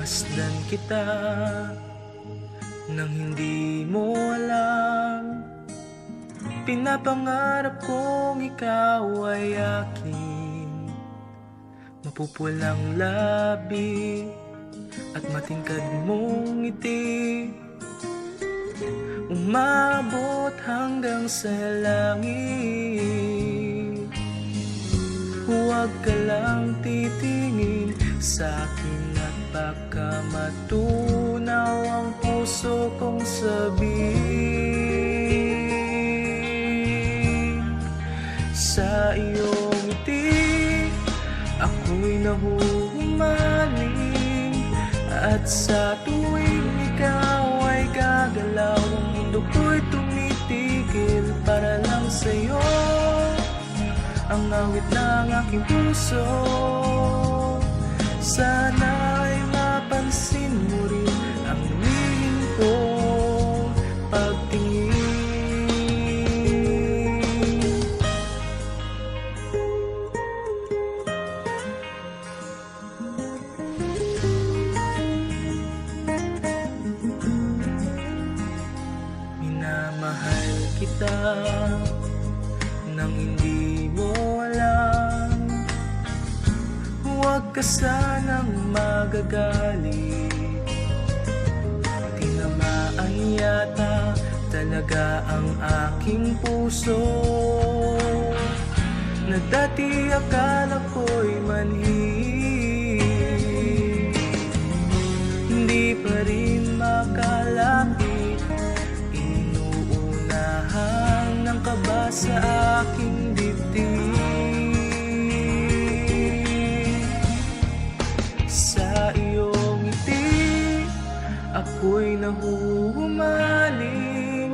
Sinundan kita Nang hindi mo alam. Pinapangarap kong ikaw ay akin. Mapupulang labi At matingkad mong ngiti. Umabot hanggang sa langit. Huwag ka lang titingin sa akin baka matunaw ang puso kong sabihin. Sa iyong ngiti ako'y nahuhumaling. At sa tuwing ikaw ay gagalaw Ang mundo ko'y tumitigil para lang sa'yo. Ang awit ng aking puso kita nang hindi mo alam. Huwag ka sanang magagalit. Tinamaan yata talaga ang aking puso. Na dati akala ko'y manhid sa aking dibdib Sa iyong ngiti Ako'y nahuhumaling.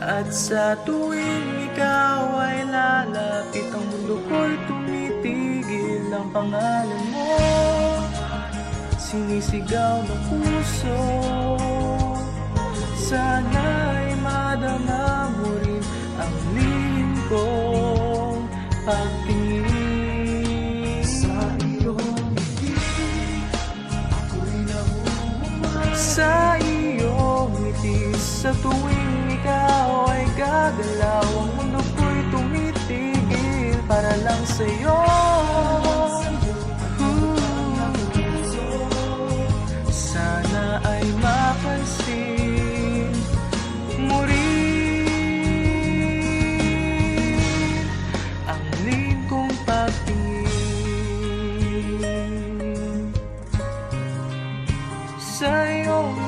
At sa tuwing ikaw ay lalapit Ang mundo ko'y tumitigil. Ang pangalan mo Sinisigaw ng puso. Sana'y tuwing ikaw ay gagalaw Ang mundo ko'y tumitigil Para lang sa'yo. Sana ay mapansin mo rin Ang lihim kong pagtingin. Sa iyong